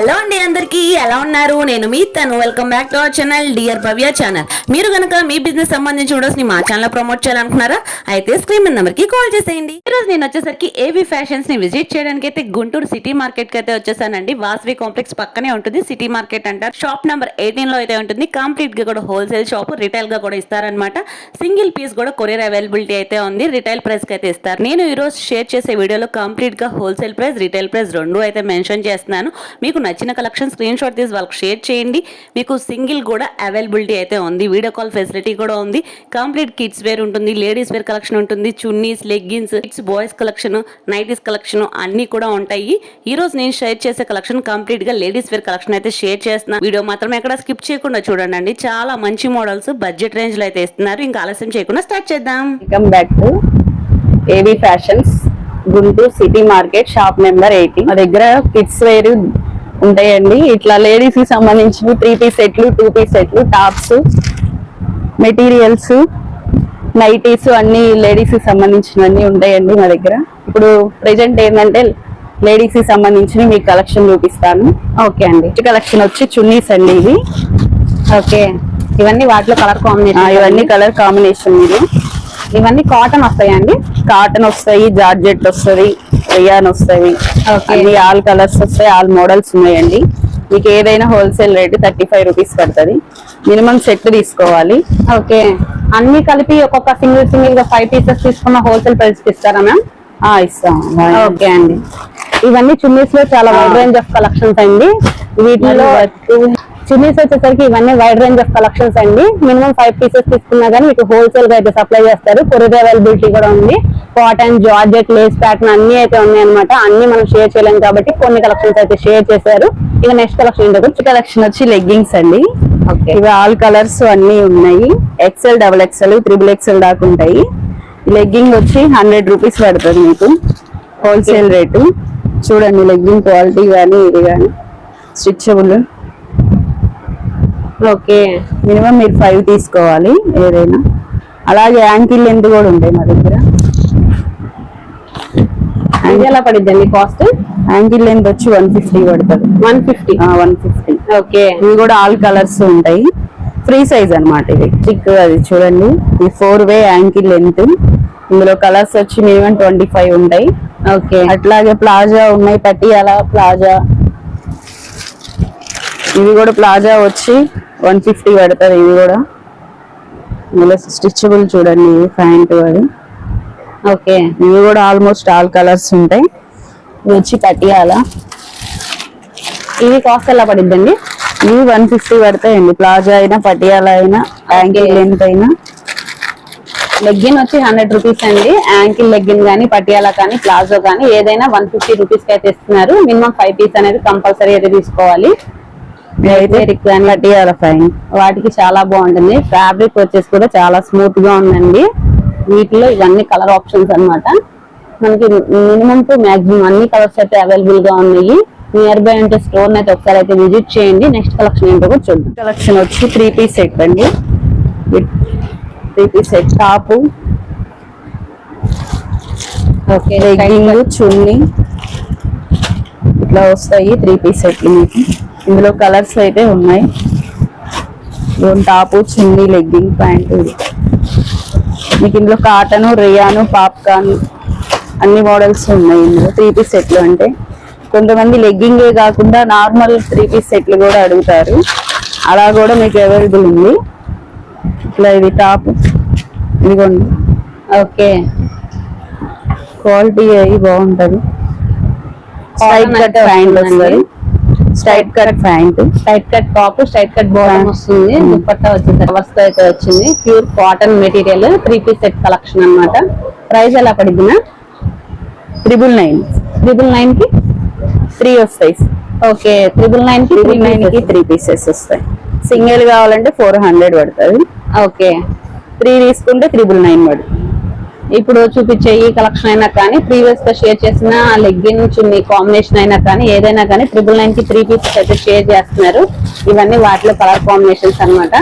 Hello అండి అందరికీ ఎలా ఉన్నారు? నేను మీ తను. Welcome back to our channel dear Bhavya channel మీరు కనుక మీ బిజినెస్ సంబంధించి వీడియోస్ని మా ఛానల్ ప్రమోట్ చేయాలనుకున్నారా అయితే స్క్రీన్ నెంబర్కి కాల్ చేసేయండి. ఈ రోజు నేను వచ్చేసరికి ఏవి ఫ్యాషన్స్ని విజిట్ చేయడానికి అయితే గుంటూరు సిటీ మార్కెట్కి అయితే వచ్చేసానండి. వాసవి కాంప్లెక్స్ పక్కనే ఉంటుంది సిటీ మార్కెట్ అంటారు. షాప్ నెంబర్ ఎయిటీన్లో అయితే ఉంటుంది. కంప్లీట్గా కూడా హోల్సేల్ షాప్ రిటైల్గా కూడా ఇస్తారనమాట సింగిల్ పీస్ కూడా కొరియర్ అవైలబిలిటీ అయితే ఉంది. రిటైల్ ప్రైస్కి అయితే ఇస్తారు. నేను ఈ రోజు షేర్ చేసే వీడియోలో కంప్లీట్గా హోల్సేల్ ప్రైస్ రిటైల్ ప్రైస్ రెండు అయితే మెన్షన్ చేస్తున్నాను. మీకు నచ్చిన కలెక్షన్ స్క్రీన్ షాట్ తీసి వాళ్ళకి షేర్ చేయండి. మీకు సింగిల్ కూడా అవైలబిలిటీ అయితే ఉంది. వీడియో కాల్ ఫెసిలిటీ కూడా ఉంది. కంప్లీట్ కిడ్స్ వేర్ ఉంటుంది లేడీస్ వేర్ కలెక్షన్ ఉంటుంది chunnis leggings kids boys collection nighties collection అన్ని కూడా ఉంటాయి. ఈ రోజు నేను షేర్ చేసే కలెక్షన్ కంప్లీట్గా లేడీస్ వేర్ కలెక్షన్ అయితే షేర్ చేస్తున్నాను వీడియో మాత్రం ఎక్కడ స్కిప్ చేయకుండా చూడండి. చాలా మంచి మోడల్స్ బడ్జెట్ రేంజ్లో అయితే ఇస్తున్నారు. ఇంకా ఆలస్యం చేయకుండా స్టార్ట్ చేద్దాం. Welcome back to AB fashions Guntur city market shop number eighty. మా దగ్గర కిడ్స్ వేర్ ఉంటాయండి. ఇట్లా లేడీస్కి సంబంధించి త్రీ పీస్ సెట్లు టూ పీస్ సెట్లు టాప్స్ మెటీరియల్స్ నైటీస్ అన్ని లేడీస్కి సంబంధించినవన్నీ ఉంటాయండి మా దగ్గర. ఇప్పుడు ప్రెజెంట్ ఏంటంటే లేడీస్కి సంబంధించిన మీకు కలెక్షన్ చూపిస్తాను. ఓకే అండి. కలెక్షన్ వచ్చి చున్నీస్ అండి ఇవి ఓకే. ఇవన్నీ వాటిలో కలర్ కాంబినేషన్ ఇవన్నీ కలర్ కాంబినేషన్ ఇది. ఇవన్నీ కాటన్ వస్తాయండి కాటన్ వస్తాయి జార్జెట్ వస్తుంది. రియాన్ వస్తాయి. అన్ని ఆల్ కలర్స్ వస్తాయి ఆల్ మోడల్స్ ఉన్నాయండి. మీకు ఏదైనా wholesale rate thirty five rupees పడుతుంది. మినిమం సెట్ తీసుకోవాలి. ఓకే. అన్ని కలిపి ఒక్కొక్క సింగిల్ సింగిల్గా ఫైవ్ పీసెస్ తీసుకున్న హోల్సేల్ ప్రైస్ ఇస్తారా మ్యామ్? ఇస్తాం. ఓకే అండి. ఇవన్నీ చున్నీస్లో చాలా వైడ్ రేంజ్ ఆఫ్ కలెక్షన్స్ అండి. వీటిలో చున్నీస్ వచ్చేసరికి ఇవన్నీ వైడ్ రేంజ్ ఆఫ్ కలెక్షన్స్ అండి. మినిమం ఫైవ్ పీసెస్ తీసుకున్నా కానీ మీకు హోల్సేల్గా అయితే సప్లై చేస్తారు. కొరియర్ అవైలబిలిటీ కూడా ఉంది. కాటన్ జార్జెట్ లేస్ ప్యాటర్న్ అన్ని అయితే ఉన్నాయి అనమాట అన్ని మనం షేర్ చేయలేము కాబట్టి కొన్ని కలెక్షన్స్ అయితే షేర్ చేశారు. ఇక నెక్స్ట్ కలెక్షన్ ఏంటో కలెక్షన్ వచ్చి లెగ్గింగ్స్ అండి. ఓకే ఇవి ఆల్ కలర్స్ అన్ని ఉన్నాయి. XL double XL triple XL దాకా ఉంటాయి. లెగ్గింగ్ వచ్చి హండ్రెడ్ రూపీస్ పడుతుంది మీకు. హోల్సేల్ రేటు చూడండి లెగ్గింగ్ క్వాలిటీ కానీ ఇది కానీ స్టిచబుల్ ఓకే. మినిమం మీరు ఫైవ్ తీసుకోవాలి ఏదైనా. అలాగే యాంకిల్ లెంత్ కూడా ఉంటాయి మా దగ్గర. ఎలా పడిద్దండి కాస్ట్ యాంకిల్ లెంత్ వచ్చి వన్ ఫిఫ్టీ పడుతుంది. One fifty one fifty okay. ఇవి కూడా ఆల్ కలర్స్ ఉంటాయి. ఫ్రీ సైజ్ అన్నమాట ఇది. చిక్ అది చూడండి. ఈ ఫోర్ వే యాంకిల్ లెంత్ ఇందులో కలర్స్ వచ్చి మినిమం ట్వంటీ ఫైవ్ ఉంటాయి. ఓకే. అట్లాగే ప్లాజా ఉన్నాయి. పటియాలా ప్లాజా. ఇవి కూడా ప్లాజా వచ్చి వన్ ఫిఫ్టీ పడుతుంది ఇవి కూడా. ఇందులో స్టిచబుల్ చూడండి ఇవి ప్యాంట్ అది ఓకే. ఇవి కూడా ఆల్మోస్ట్ ఆల్ కలర్స్ ఉంటాయి. ఇవి వచ్చి పటియాలా ఇది కాస్ట్ ఎలా పడిద్దండి? ఇవి వన్ ఫిఫ్టీ పడతాయండి. ప్లాజా అయినా పటియాలా అయినా యాంకిల్ లెంత్ అయినా. లెగ్గిన్ వచ్చి హండ్రెడ్ రూపీస్ అండి. యాంకిల్ లెగ్గిన్ కానీ పటియాలా కానీ ప్లాజో కానీ ఏదైనా వన్ ఫిఫ్టీ రూపీస్కి అయితే ఇస్తున్నారు మినిమం ఫైవ్ పీస్ అనేది కంపల్సరీ అయితే తీసుకోవాలి. ఫైన్ వాటికి చాలా బాగుంటుంది. ఫ్యాబ్రిక్ వచ్చేసి కూడా చాలా స్మూత్గా ఉందండి. వీటిలో ఇవన్నీ కలర్ ఆప్షన్స్ అన్నమాట. మనకి మినిమం టు మాక్సిమం అన్ని కలర్స్ అయితే అవైలబుల్గా ఉన్నాయి. నియర్ బై ఉంటే స్టోర్ అయితే ఒకసారి అయితే విజిట్ చేయండి. నెక్స్ట్ కలెక్షన్ ఏంటో కూడా చూద్దాం. కలెక్షన్ వచ్చి త్రీ పీస్ సెట్ అండి. Three piece set top okay legging chunni. ఇట్లా వస్తాయి త్రీ పీస్ సెట్లు మీకు. ఇందులో కలర్స్ అయితే ఉన్నాయి. Top chunni legging pant. మీకు ఇందులో కాటన్ రియాను పాప్కార్న్ అన్ని మోడల్స్ ఉన్నాయి ఇందులో. త్రీ పీస్ సెట్లు అంటే కొంతమంది లెగ్గింగే కాకుండా నార్మల్ త్రీ పీస్ సెట్లు కూడా అడుగుతారు. అలా కూడా మీకు అవైలబుల్ ఉంది. ఇట్లా ఇది టాప్. ఇదిగోండి. ఓకే. క్వాలిటీ అవి బాగుంటది. ప్యాంట్. వస్తుంది. Straight cut pant. Straight cut top straight cut bottom వస్తుంది. దుపట్టా వచ్చేసి రివర్స్తో అయితే వచ్చింది. Pure cotton material three piece set collection అన్నమాట. ప్రైస్ ఎలా పడిద్దినా? ట్రిపుల్ నైన్ ట్రిపుల్ నైన్కి త్రీ వస్తాయి. ఓకే ట్రిపుల్ నైన్కి ట్రిపుల్ నైన్కి త్రీ పీసెస్ వస్తాయి. సింగిల్ కావాలంటే ఫోర్ హండ్రెడ్ పడుతుంది. ఓకే త్రీ తీసుకుంటే ట్రిపుల్ నైన్ పడుతుంది. ఇప్పుడు చూపించే ఈ కలెక్షన్ అయినా కానీ ప్రీవియస్గా షేర్ చేసిన లెగ్గిన్ చున్నీ కాంబినేషన్ అయినా కానీ ఏదైనా కానీ ట్రిపుల్ నైన్కి త్రీ పీసెస్ అయితే షేర్ చేస్తున్నారు. ఇవన్నీ వాటిలో కలర్ కాంబినేషన్స్ అనమాట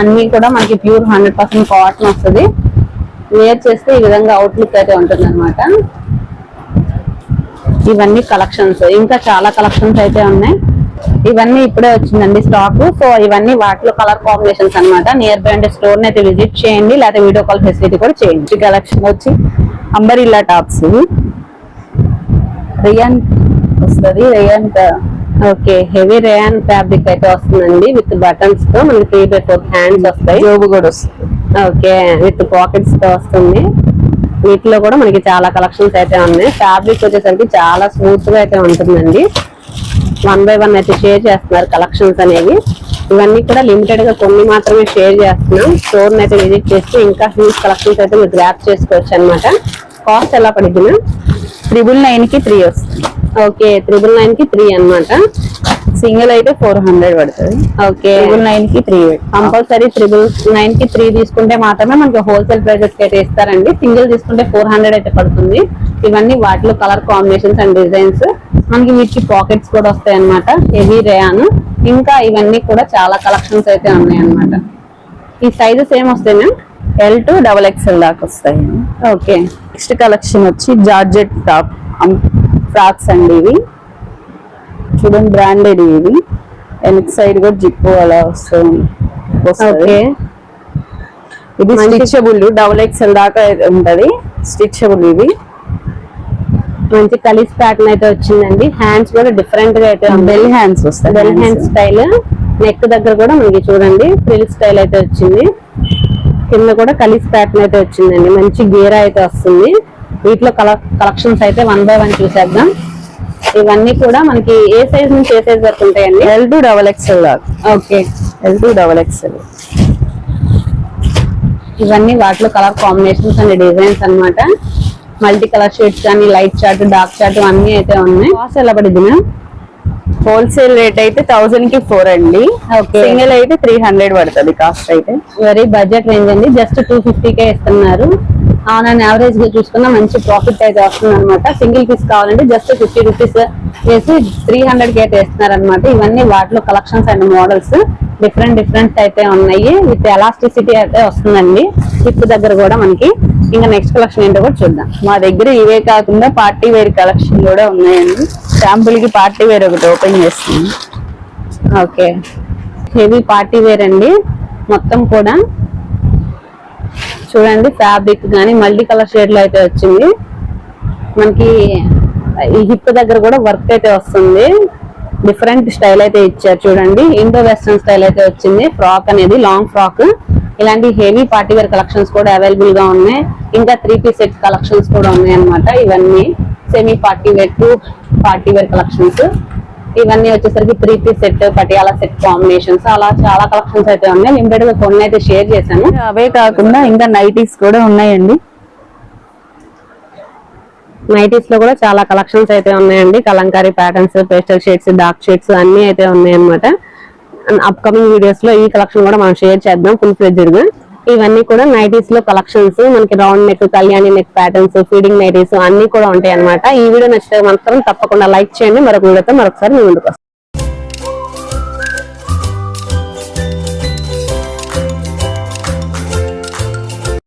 అన్ని కూడా మనకి ప్యూర్ హండ్రెడ్ పర్సెంట్ కాటన్ వస్తుంది. వేర్ చేస్తే ఈ విధంగా అవుట్లుక్ అయితే ఉంటుంది అనమాట ఇవన్నీ కలెక్షన్స్ ఇంకా చాలా కలెక్షన్స్ అయితే ఉన్నాయి. ఇవన్నీ ఇప్పుడే వచ్చిందండి స్టాక్. సో ఇవన్నీ వాటిలో కలర్ కాంబినేషన్స్ అన్నమాట. నియర్ బై అంటే స్టోర్ అయితే విజిట్ చేయండి లేదా వీడియో కాల్ ఫెసిలిటీ కూడా చేయండి. కలెక్షన్ వచ్చి అంబరిల్లా టాప్స్ రియాన్ వస్తుంది rayon okay heavy rayon fabric అయితే వస్తుందండి విత్ బటన్స్తో. మనకి త్రీ బై ఫోర్ హ్యాండ్స్ వస్తాయి. జోబు కూడా వస్తుంది. ఓకే విత్ పాకెట్స్తో వస్తుంది. వీటిలో కూడా మనకి చాలా కలెక్షన్స్ అయితే ఉన్నాయి. ఫ్యాబ్రిక్ వచ్చేసరికి చాలా స్మూత్గా అయితే ఉంటుందండి. వన్ బై వన్ అయితే షేర్ చేస్తున్నారు కలెక్షన్స్ అనేవి. ఇవన్నీ కూడా లిమిటెడ్గా కొన్ని మాత్రమే షేర్ చేస్తున్నాం. స్టోర్ అయితే విజిట్ చేస్తే ఇంకా హ్యూజ్ కలెక్షన్స్ అయితే మీరు గ్రాప్ చేసుకోవచ్చు అనమాట కాస్ట్ ఎలా పడుతుంది త్రిబుల్ నైన్కి త్రీ వస్తుంది. ఓకే త్రిబుల్ నైన్కి త్రీ అన్నమాట. సింగిల్ అయితే ఫోర్ హండ్రెడ్ పడుతుంది. ఓకే త్రిబుల్ నైన్కి త్రీ కంపల్సరీ త్రిబుల్ నైన్కి త్రీ తీసుకుంటే మాత్రమే మనకి హోల్సేల్ ప్రైజెస్కి అయితే ఇస్తారండి. సింగిల్ తీసుకుంటే ఫోర్ హండ్రెడ్ అయితే పడుతుంది. ఇవన్నీ వాటిలో కలర్ కాంబినేషన్స్ అండ్ డిజైన్స్ మనకి వీటికి పాకెట్స్ కూడా వస్తాయి అన్నమాట హెవీ రేయాన్. ఇంకా ఇవన్నీ కూడా చాలా కలెక్షన్స్ అయితే ఉన్నాయి అన్నమాట ఈ సైజెస్ ఏం వస్తాయి ma'am? L to double XL దాకా వస్తాయి. ఓకే. నెక్స్ట్ కలెక్షన్ వచ్చి జార్జెట్ టాప్. ఫ్రాక్స్ అండి ఇవి. చూడండి బ్రాండెడ్ ఇవి. వెనక్ సైడ్ కూడా జిప్పు అలా వస్తుంది. ఓకే. ఇది స్టిచబుల్ డబుల్ ఎక్స్ఎల్ దాకా ఉంటది. స్టిచబుల్ ఇవి. మంచి కలిసి ప్యాటర్న్ అయితే వచ్చిందండి. హ్యాండ్స్ కూడా డిఫరెంట్గా అయితే బెల్ హ్యాండ్స్ వస్తాయి. Bell hand. స్టైల్ నెక్ దగ్గర కూడా మనకి చూడండి ఫ్రిల్ స్టైల్ అయితే వచ్చింది. కింద కూడా కలిసి ప్యాటర్న్ అయితే వచ్చిందండి. మంచి గీరా అయితే వస్తుంది. వీటిలో కలెక్షన్స్ అయితే వన్ బై వన్ చూసేద్దాం. ఇవన్నీ కూడా మనకి ఏ సైజ్ నుంచి ఏ సైజ్ వరకు ఉంటాయండి? L to double XL okay L to double XL ఇవన్నీ వాటిలో కలర్ కాంబినేషన్స్ అండ్ డిజైన్స్ అన్నమాట. మల్టీ కలర్ షేడ్స్ కానీ లైట్ చార్ట్ డార్క్ చార్ట్ అన్ని అయితే ఉన్నాయి. కాస్ట్ ఎలా పడింది మ్యామ్ హోల్సేల్ రేట్ అయితే థౌసండ్కి ఫోర్ అండి. సింగిల్ అయితే త్రీ హండ్రెడ్ పడుతుంది కాస్ట్ అయితే. వెరీ బడ్జెట్ రేంజ్ అండి. జస్ట్ టూ ఫిఫ్టీ కే ఇస్తున్నారు. ఆన్ యావరేజ్గా చూసుకున్న మంచి ప్రాఫిట్ అయితే వస్తుంది అనమాట సింగిల్ పీస్ కావాలంటే జస్ట్ ఫిఫ్టీ రూపీస్ వేసి త్రీ హండ్రెడ్కి అయితే ఇస్తున్నారు అనమాట ఇవన్నీ వాటిలో collections and models different different అయితే ఉన్నాయి. విత్ ఎలాస్టిసిటీ అయితే వస్తుందండి. హిప్ దగ్గర కూడా మనకి ఇంకా నెక్స్ట్ కలెక్షన్ ఏంటో కూడా చూద్దాం. మా దగ్గర ఇవే కాకుండా పార్టీ వేర్ కలెక్షన్ కూడా ఉన్నాయండి. శాంపుల్కి పార్టీ వేర్ ఒకటి ఓపెన్ చేస్తుంది ఓకే. హెవీ పార్టీ వేర్ అండి. మొత్తం కూడా చూడండి ఫ్యాబ్రిక్ కానీ మల్టీ కలర్ షేడ్లో అయితే వచ్చింది. మనకి ఈ హిప్ దగ్గర కూడా వర్క్ అయితే వస్తుంది. డిఫరెంట్ స్టైల్ అయితే ఇచ్చారు చూడండి. ఇండో వెస్ట్రన్ స్టైల్ అయితే వచ్చింది. ఫ్రాక్ అనేది లాంగ్ ఫ్రాక్ ఇలాంటి హెవీ పార్టీ వేర్ కలెక్షన్స్ కూడా అవైలబుల్గా ఉన్నాయి. ఇంకా త్రీ పీస్ సెట్ కలెక్షన్స్ కూడా ఉన్నాయి అన్నమాట. ఇవన్నీ semi party wear to party wear collections. ఇవన్నీ వచ్చేసరికి three piece set Patiala set combinations అలా చాలా కలెక్షన్స్ అయితే ఉన్నాయి. లిమిటెడ్గా కొన్ని అయితే షేర్ చేశాను. అవే కాకుండా ఇంకా నైటీస్ కూడా ఉన్నాయండి. నైటీస్లో కూడా చాలా కలెక్షన్స్ అయితే ఉన్నాయండి. Kalamkari patterns pastel shades dark shades అన్ని అయితే ఉన్నాయి అండ్ అప్కమింగ్ వీడియోస్లో ఈ కలెక్షన్ కూడా మనం షేర్ చేద్దాం. ఫుల్ ఫ్లెడ్జెడ్గా. ఇవన్నీ కూడా నైటీస్లో కలెక్షన్స్ మనకి round neck Kalyani neck patterns feeding nighties అన్ని కూడా ఉంటాయి అనమాట ఈ వీడియో నచ్చితే మాత్రం తప్పకుండా లైక్ చేయండి. మరొక వీడియోతో మరొకసారి మీ ముందుకు